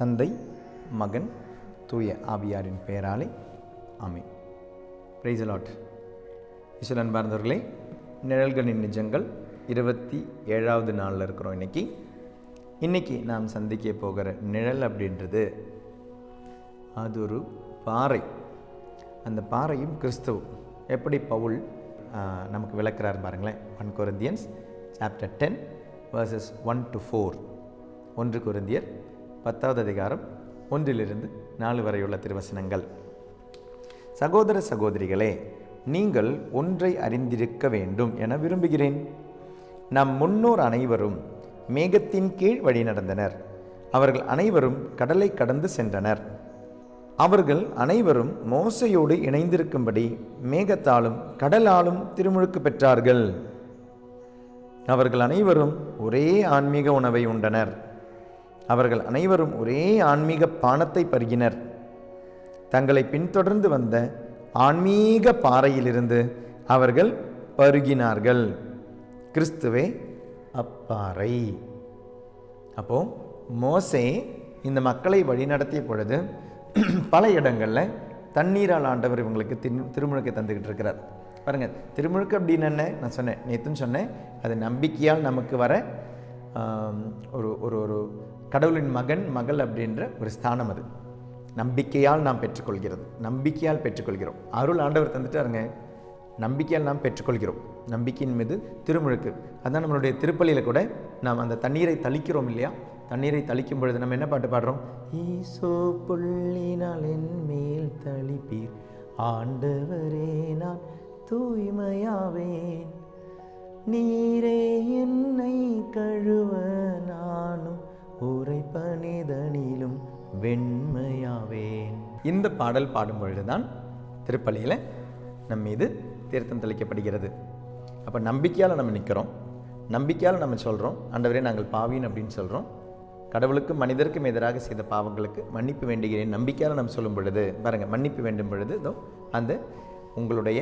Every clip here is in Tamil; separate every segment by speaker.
Speaker 1: தந்தை மகன் தூய ஆவியாரின் பெயராலே அமை பிரைசலாட் இசுலன் பார்ந்தவர்களே நிழல்களின் நிஜங்கள் இருபத்தி ஏழாவது நாளில் இருக்கிறோம் இன்னைக்கு. இன்றைக்கி நாம் சந்திக்க போகிற நிழல் அப்படின்றது அது ஒரு பாறை. அந்த பாறையும் கிறிஸ்துவும். எப்படி பவுல் நமக்கு விளக்குறார் பாருங்களேன். One Corinthians chapter ten verses one to four ஒன்று குருந்தியர் பத்தாவது அதிகாரம் ஒன்றிலிருந்து நாலு வரையுள்ள திருவசனங்கள். சகோதர சகோதரிகளே நீங்கள் ஒன்றை அறிந்திருக்க வேண்டும் என விரும்புகிறேன். நம் முன்னோர் அனைவரும் மேகத்தின் கீழ் வழி நடந்தனர். அவர்கள் அனைவரும் கடலை கடந்து சென்றனர். அவர்கள் அனைவரும் மோசையோடு இணைந்திருக்கும்படி மேகத்தாலும் கடலாலும் திருமுழுக்கு பெற்றார்கள். அவர்கள் அனைவரும் ஒரே ஆன்மீக உணவை உண்டனர். அவர்கள் அனைவரும் ஒரே ஆன்மீக பானத்தை பருகினர். தங்களை பின்தொடர்ந்து வந்த ஆன்மீக பாறையிலிருந்து அவர்கள் பருகினார்கள். கிறிஸ்துவே அப்பாறை. அப்போ மோசே இந்த மக்களை வழிநடத்திய பொழுது பல இடங்களில் தண்ணீரால் ஆண்டவர் இவங்களுக்கு திரு திருமுழுக்கை தந்துக்கிட்டு இருக்கிறார் பாருங்க திருமுழுக்கு அப்படின்னு என்ன? நான் சொன்னேன் நேத்துன்னு சொன்னேன் அது நம்பிக்கையால் நமக்கு வர ஒரு ஒரு ஒரு கடவுளின் மகன் மகள் அப்படின்ற ஒரு ஸ்தானம் அது. நம்பிக்கையால் நாம் பெற்றுக்கொள்கிறது. நம்பிக்கையால் பெற்றுக்கொள்கிறோம். அருள் ஆண்டவர் தந்துட்டாருங்க. நம்பிக்கையால் நாம் பெற்றுக்கொள்கிறோம். நம்பிக்கையின் மீது திருமுழுக்கு. அதான் நம்மளுடைய திருப்பள்ளியில் கூட நாம் அந்த தண்ணீரை தளிக்கிறோம் இல்லையா? தண்ணீரை தளிக்கும் பொழுது நம்ம என்ன பாட்டு பாடுறோம்? ஈசோ புள்ளினால் என் மேல் தளிப்பீர். ஆண்டவரே நான் தூய்மையாவேன். நீரே என்னை கழுவ நானும் உரை பணிதனிலும் வெண்மையாவேன். இந்த பாடல் பாடும் பொழுதுதான் திருப்பள்ளியில் நம் மீது தீர்த்தம் தெளிக்கப்படுகிறது. அப்போ நம்பிக்கையால் நம்ம நிற்கிறோம் நம்பிக்கையால் நம்ம சொல்கிறோம் ஆண்டவரே நாங்கள் பாவின் அப்படின்னு சொல்கிறோம் கடவுளுக்கும் மனிதருக்கும் எதிராக செய்த பாவங்களுக்கு மன்னிப்பு வேண்டுகிறேன் நம்பிக்கையால் நம்ம சொல்லும் பொழுது பாருங்கள் மன்னிப்பு வேண்டும் பொழுது இதோ அந்த உங்களுடைய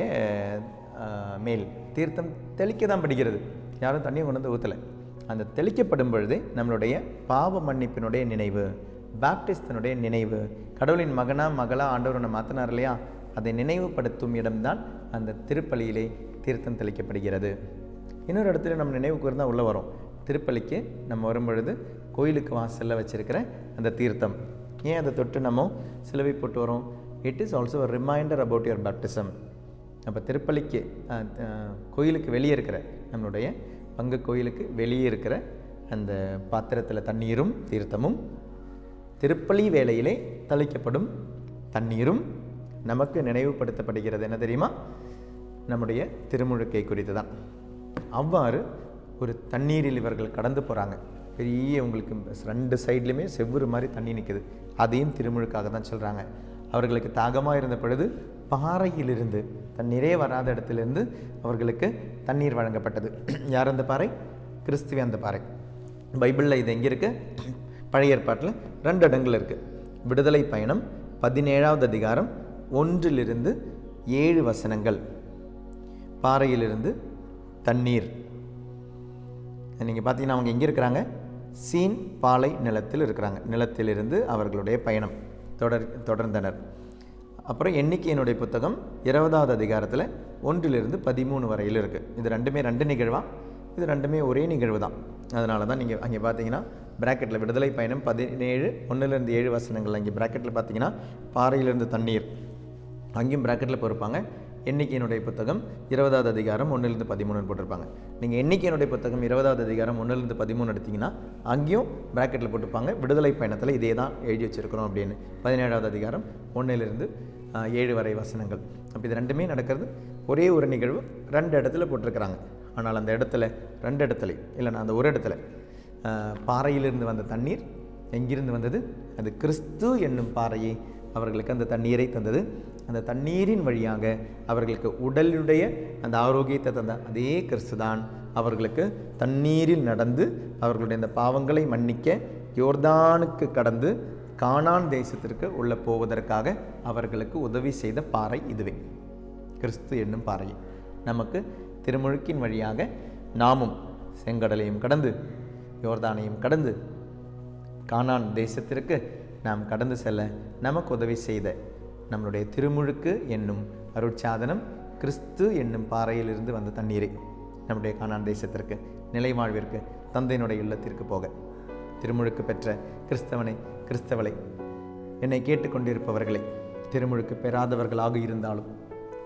Speaker 1: மேல் தீர்த்தம் தெளிக்க தான் படுகிறது. யாரும் தண்ணியை கொண்டு வந்து ஊற்றலை அந்த தெளிக்கப்படும் பொழுது நம்மளுடைய பாவ மன்னிப்பினுடைய நினைவு பேப்டிஸ்தனுடைய நினைவு கடவுளின் மகனா மகளா ஆண்டவர் நம்ம மாற்றினார் இல்லையா? அதை நினைவுபடுத்தும் இடம்தான் அந்த திருப்பலியிலே தீர்த்தம் தெளிக்கப்படுகிறது. இன்னொரு இடத்துல நம்ம நினைவு கூர்ந்தா உள்ளே வரும். திருப்பலிக்கு நம்ம வரும்பொழுது கோயிலுக்கு வாசலில் வச்சிருக்கிற அந்த தீர்த்தம். ஏன் அதை தொட்டு நம்ம சிலுவை போட்டு வரோம்? It is also reminder about your baptism அப்போ திருப்பலிக்கு கோயிலுக்கு வெளியே இருக்கிற நம்மளுடைய பங்கு கோயிலுக்கு வெளியே இருக்கிற அந்த பாத்திரத்தில் தண்ணீரும் தீர்த்தமும் திருப்பலி வேளையிலே தளிக்கப்படும் தண்ணீரும் நமக்கு நினைவுபடுத்தப்படுகிறது. என்ன தெரியுமா? நம்முடைய திருமுழுக்கை குறித்து தான் அவ்வாறு ஒரு தண்ணீரில் இவர்கள் கடந்து போகிறாங்க பெரிய உங்களுக்கு ரெண்டு சைட்லையுமே செவ்வறு மாதிரி தண்ணி நிற்குது அதையும் திருமுழுக்காக தான் சொல்கிறாங்க அவர்களுக்கு தாகமாக இருந்த பொழுது பாறையிலிருந்து தண்ணீரே வராத இடத்திலிருந்து அவர்களுக்கு தண்ணீர் வழங்கப்பட்டது. யார் அந்த பாறை? கிறிஸ்துவே அந்த பாறை. பைபிளில் இது எங்கே இருக்குது பழைய ஏற்பாட்டில் ரெண்டு இடங்கள் இருக்குது விடுதலை பயணம் பதினேழாவது அதிகாரம் ஒன்றிலிருந்து ஏழு வசனங்கள். பாறையிலிருந்து தண்ணீர். நீங்கள் பார்த்தீங்கன்னா அவங்க எங்கே இருக்கிறாங்க? சீன் பாலை நிலத்தில் இருக்கிறாங்க. நிலத்திலிருந்து அவர்களுடைய பயணம். தொடர் தொடர்ந்தனர். அப்புறம் எண்ணிக்கையினுடைய புத்தகம் இருபதாவது அதிகாரத்தில் ஒன்றிலிருந்து பதிமூணு வரையில் இருக்குது இது ரெண்டுமே ரெண்டு நிகழ்வா? இது ரெண்டுமே ஒரே நிகழ்வு தான் அதனால தான் நீங்கள் அங்கே பார்த்தீங்கன்னா பிராக்கெட்டில் விடுதலை பயணம் பதினேழு ஒன்றுலேருந்து ஏழு வசனங்கள். அங்கே பிராக்கெட்டில் பார்த்தீங்கன்னா பாறையிலிருந்து தண்ணீர். அங்கேயும் பிராக்கெட்டில் பொறுப்பாங்க எண்ணிக்கையினுடைய புத்தகம் இருபதாவது அதிகாரம் ஒன்றுலேருந்து பதிமூணுன்னு போட்டிருப்பாங்க. நீங்கள் எண்ணிக்கையினுடைய புத்தகம் இருபதாவது அதிகாரம் ஒன்றுலேருந்து பதிமூணு எடுத்தீங்கன்னா அங்கேயும் ப்ராக்கெட்டில் போட்டிருப்பாங்க. விடுதலை பயணத்தில் இதே தான் எழுதி வச்சுருக்கிறோம் அப்படின்னு. பதினேழாவது அதிகாரம் ஒன்றிலிருந்து ஏழு வரை வசனங்கள். அப்போ இது ரெண்டுமே நடக்கிறது. ஒரே ஒரு நிகழ்வு ரெண்டு இடத்துல போட்டிருக்கிறாங்க. ஆனால் அந்த இடத்துல ரெண்டு இடத்துல இல்லைன்னா அந்த ஒரு இடத்துல பாறையிலிருந்து வந்த தண்ணீர் எங்கிருந்து வந்தது? அது கிறிஸ்து என்னும் பாறையை அவர்களுக்கு அந்த தண்ணீரை தந்தது. அந்த தண்ணீரின் வழியாக அவர்களுக்கு உடலுடைய அந்த ஆரோக்கியத்தை தந்த அதே கிறிஸ்து தான் அவர்களுக்கு தண்ணீரில் நடந்து அவர்களுடைய அந்த பாவங்களை மன்னிக்க யோர்தானுக்கு கடந்து கானான் தேசத்திற்கு உள்ளே போவதற்காக அவர்களுக்கு உதவி செய்த பாறை இதுவே. கிறிஸ்து என்னும் பாறை. நமக்கு திருமுழுக்கின் வழியாக நாமும் செங்கடலையும் கடந்து யோர்தானையும் கடந்து கானான் தேசத்திற்கு நாம் கடந்து செல்ல நமக்கு உதவி செய்த நம்மளுடைய திருமுழுக்கு என்னும் அருட்சாதனம் கிறிஸ்து என்னும் பாறையிலிருந்து வந்த தண்ணீரை நம்முடைய காணான் தேசத்திற்கு நிலை வாழ்விற்கு தந்தையினுடைய இல்லத்திற்கு போக. திருமுழுக்கு பெற்ற கிறிஸ்தவனை கிறிஸ்தவளை என்னை கேட்டுக்கொண்டிருப்பவர்களை திருமுழுக்கு பெறாதவர்களாக இருந்தாலும்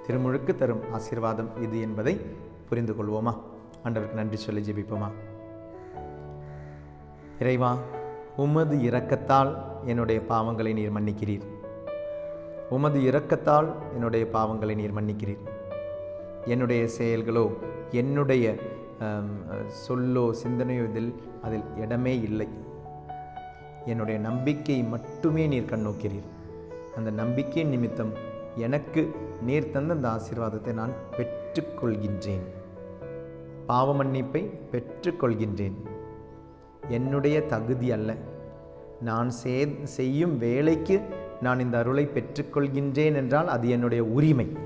Speaker 1: திருமுழுக்கு தரும் ஆசீர்வாதம் இது என்பதை புரிந்து கொள்வோமா ஆண்டவருக்கு நன்றி சொல்லி ஜெபிப்போமா? இறைவா உமது இரக்கத்தால் என்னுடைய பாவங்களை நீர் மன்னிக்கிறீர். உமது இரக்கத்தால் என்னுடைய பாவங்களை நீர் மன்னிக்கிறீர். என்னுடைய செயல்களோ என்னுடைய சொல்லோ சிந்தனையோ இதில் அதில் இடமே இல்லை. என்னுடைய நம்பிக்கை மட்டுமே நீர் கண்ணோக்கிறீர் அந்த நம்பிக்கை நிமித்தம் எனக்கு நீர் தந்த அந்த ஆசீர்வாதத்தை நான் பெற்றுக்கொள்கின்றேன். பாவ மன்னிப்பை பெற்றுக்கொள்கின்றேன். என்னுடைய தகுதி அல்ல. நான் சே செய்யும் வேலைக்கு நான் இந்த அருளை பெற்றுக்கொள்கின்றேன் என்றால் அது என்னுடைய உரிமை.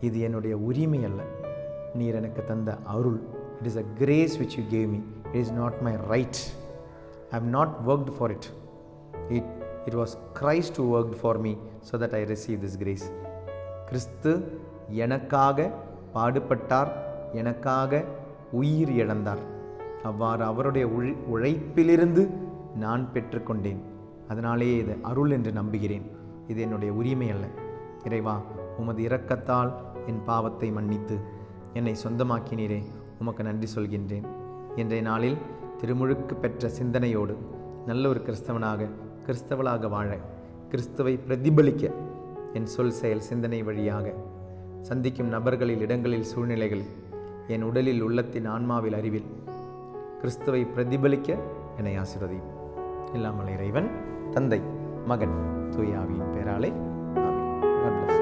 Speaker 1: இது என்னுடைய உரிமை அல்ல. நீர் எனக்கு தந்த அருள். It is a grace which you gave me it is not my right I have not worked for it it it was Christ to work for me so that I receive this grace கிறிஸ்து எனக்காக பாடுபட்டார். எனக்காக உயிர் இழந்தார். அவ்வாறு அவருடைய உழைப்பிலிருந்து நான் பெற்றுக்கொண்டேன். அதனாலேயே இது அருள் என்று நம்புகிறேன். இது என்னுடைய உரிமை அல்ல. இறைவா உமது இரக்கத்தால் என் பாவத்தை மன்னித்து என்னை சொந்தமாக்கினீரே. உமக்கு நன்றி சொல்கின்றேன். இன்றைய நாளில் திருமுழுக்கு பெற்ற சிந்தனையோடு நல்ல ஒரு கிறிஸ்தவனாக கிறிஸ்தவளாக வாழ கிறிஸ்துவை பிரதிபலிக்க என் சொல் செயல் சிந்தனை வழியாக சந்திக்கும் நபர்களில் இடங்களில் சூழ்நிலைகளில் என் உடலில் உள்ளத்தின் ஆன்மாவில் அறிவில் கிறிஸ்துவை பிரதிபலிக்க என்னை ஆசீர்வதியும். இல்லாமல் இறைவன் தந்தை மகன் தூயாவியின் பேராலே. ஆமீன். God bless.